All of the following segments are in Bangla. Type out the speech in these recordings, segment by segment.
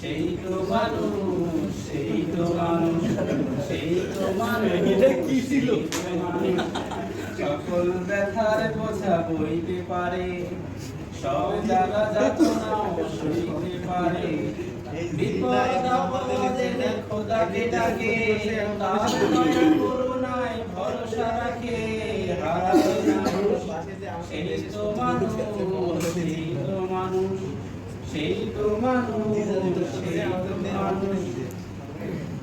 সেই তো মানুষ সেই তো মানুষ সেই তো মানুষ। এটা কি ছিল? সকল ব্যথার বোঝা বইতে পারে সব জ্বালা যাতনাও সইতে পারে। বিপদ আপদে খোদাকে ডাকে তার করুণায় ভরসা রাখে। হারায় না। সেই তো মানুষ সেই সেই তো মানুষ সেই তো মানুষ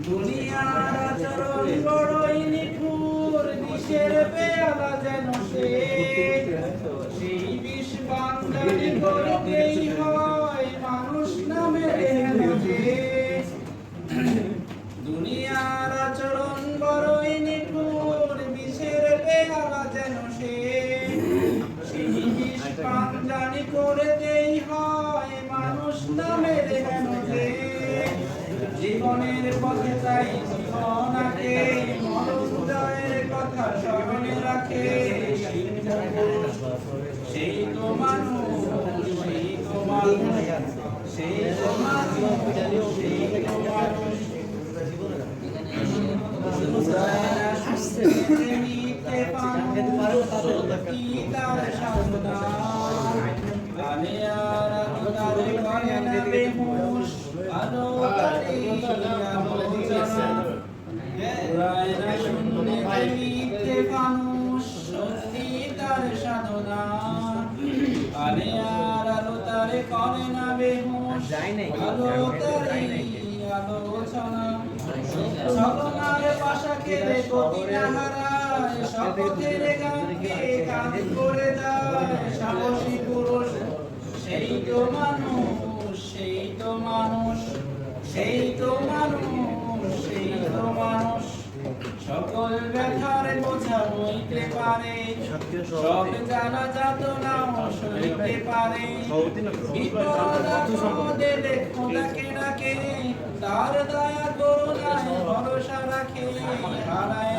দুনিয়ার আচরণ বড়ই নিঠুর বিষের পেয়ালা যেন হয় পাঞ্জানি করতেই হয় মানুষ নামে রেহানে জীবনের পথে তাই জীবন আঁকে মরণ জয়ের কথা স্মরণে রাখে। সেই তো মানুষ, সেই তো মানুষ, সেই তো মানুষ, সেই তো মানুষ। মিথ্যে মানুষ সত্যি তার সাধনা আলে আর তারে করে না বেহুশ আলো তারে আলোচনা পুরায় না শুনলে যে মিথ্যে মানুষ সত্যি তার সাধনা আলে আর আলো তারে করে না বেহুশ আলো তারে আলোচনা ছলনার পাশা কেড়ে গতি না করে যায় সাহসী পুরুষ সেই তো মানুষ তো মানুষ সেই তো মানুষ সেই তো মানুষ। সকল ব্যথার বোঝা বইতে পারে। সব জানা যাত নাও সইতে পারে। বিপদ ডাকে তার দয়া করুণায় ভরসা রাখে। হারায় না